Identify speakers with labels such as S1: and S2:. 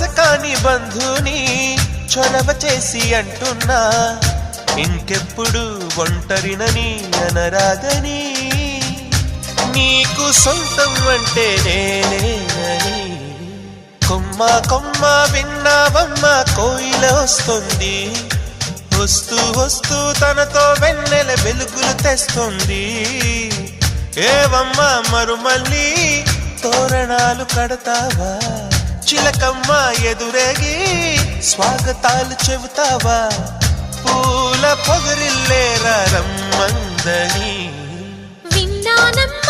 S1: కాని బంధుని చొరవ చేసి అంటున్నా. ఇంకెప్పుడు ఒంటరినని అనరాదని. నీకు సొంతం అంటే నేనేనని. కొమ్మ కొమ్మ విన్నావమ్మ కోయిల వస్తుంది. వస్తూ వస్తూ తనతో వెన్నెల వెలుగులు తెస్తుంది. ఏవమ్మా మరుమల్లి తోరణాలు కడతావా? చిలకమ్మ ఎదురేగి స్వాగతాలు చెబుతావా? పూల పొగరిల్లేరా రమ్మందని.
S2: విన్నానమ్మ